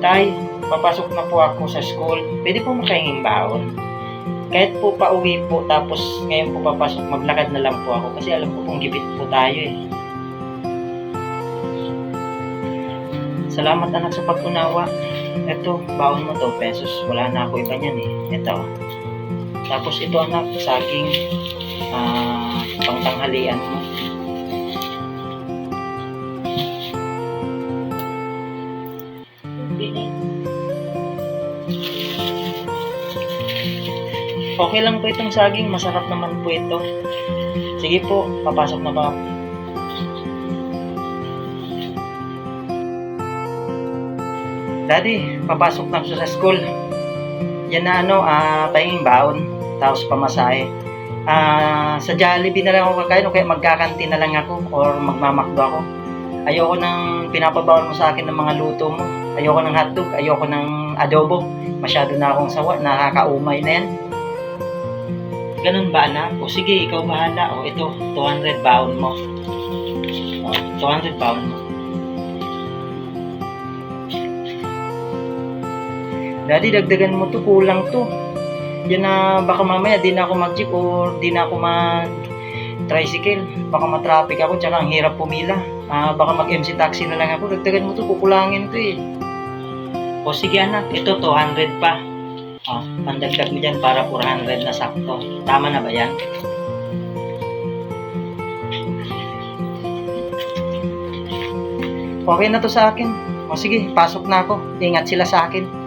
Tay, papasok na po ako sa school. Pwede po makahinging baon. Kahit po pauwi po, tapos ngayon po papasok, maglakad na lang po ako. Kasi alam ko pong gipit po tayo eh. Salamat anak sa pagkunawa. Ito, baon mo to, pesos. Wala na ako iba niyan eh. Ito. Tapos ito anak, saging ah pangtanghalian mo. Okay lang po itong saging, masarap naman po ito. Sige po, papasok na ba ako? Daddy, papasok na ako sa school. Yan na ano, ah, tayong baon, tapos pamasahe. Ah, sa Jollibee na lang ako kakain o kaya magkakanti na lang ako or magmamakdo ako. Ayoko nang pinapabawal mo sa akin ng mga luto mo. Ayoko ng hotdog, ayoko ng adobo. Masyado na akong sawa, nakakaumay na yan. Ganun ba anak? O sige, ikaw bahala. O ito, 200 baon mo. O, 200 baon mo. Daddy, dagdagan mo to, kulang to. Yan na, baka mamaya di na ako mag-jeep or di ako mag-tricycle. Baka matraffic ako, tsaka ang hirap pumila. Ah, baka mag-MC taxi na lang ako. Dagdagan mo to, kukulangin to eh. O sige anak, ito 200 pa. O, pandagdag mo dyan para 400 na sakto. Tama na ba yan? Okay na to sa akin. O sige, pasok na ako. Ingat sila sa akin.